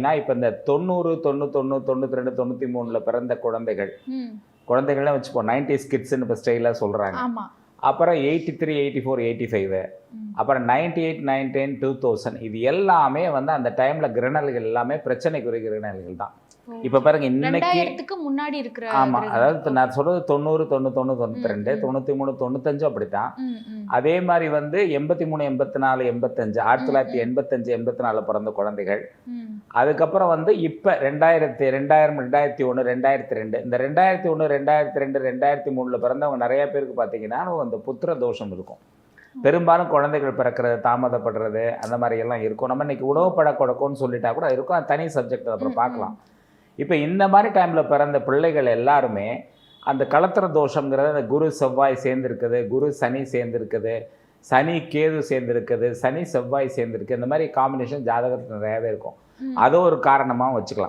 ஏன்னா இப்போ இந்த தொண்ணூறு தொண்ணூத்தொன்று தொண்ணூற்றி ரெண்டு தொண்ணூற்றி மூணில் பிறந்த குழந்தைகள். குழந்தைகள்லாம் வச்சுப்போம். நைன்டிஸ் கிட்ஸ்னு இப்போ ஸ்டைலாக சொல்கிறாங்க அப்புறம் eighty three eighty four eighty five. அப்புறம் ninety eight nineteen two thousand இது எல்லாமே வந்து அந்த டைமில் கிரணல்கள் எல்லாமே பிரச்சனைக்குரிய கிரணல்கள் தான். இப்போ பாருங்க இன்னைக்கு முன்னாடி இருக்கிற ஆமாம். அதாவது நான் சொல்கிறது தொண்ணூறு தொண்ணூத்தொன்று தொண்ணூற்றி ரெண்டு. தொண்ணூற்றி மூணு தொண்ணூத்தஞ்சு அப்படித்தான். அதே மாதிரி வந்து எண்பத்தி மூணு எண்பத்தி நாலு எண்பத்தஞ்சு ஆயிரத்தி தொள்ளாயிரத்தி. எண்பத்தஞ்சு எண்பத்தி நாலில் பிறந்த குழந்தைகள் அதுக்கப்புறம் வந்து இப்போ ரெண்டாயிரத்தி ரெண்டாயிரம் ரெண்டாயிரத்தி ஒன்று ரெண்டாயிரத்தி ரெண்டு இந்த ரெண்டாயிரத்தி ஒன்று ரெண்டாயிரத்தி ரெண்டு ரெண்டாயிரத்தி மூணில் பிறந்தவங்க நிறைய பேருக்கு பார்த்தீங்கன்னா அந்த புத்திர தோஷம் இருக்கும். பெரும்பாலும் குழந்தைகள் பிறக்கிறது தாமதப்படுறது அந்த மாதிரி எல்லாம் இருக்கும். நம்ம இன்னைக்கு உணவு பழக்கொடக்கம்னு சொல்லிட்டா கூட இருக்கும். அது தனி சப்ஜெக்ட் அப்புறம். பார்க்கலாம். இப்போ இந்த மாதிரி டைமில் பிறந்த பிள்ளைகள் எல்லாருமே அந்த கலத்திர தோஷங்கிறது அந்த குரு செவ்வாய் சேர்ந்துருக்குது குரு சனி சேர்ந்துருக்குது சனி கேது சேர்ந்துருக்குது சனி செவ்வாய் சேர்ந்துருக்கு. இந்த மாதிரி காம்பினேஷன் ஜாதகத்தில் நிறையாவே இருக்கும். அதை ஒரு காரணமாக வச்சுக்கலாம்.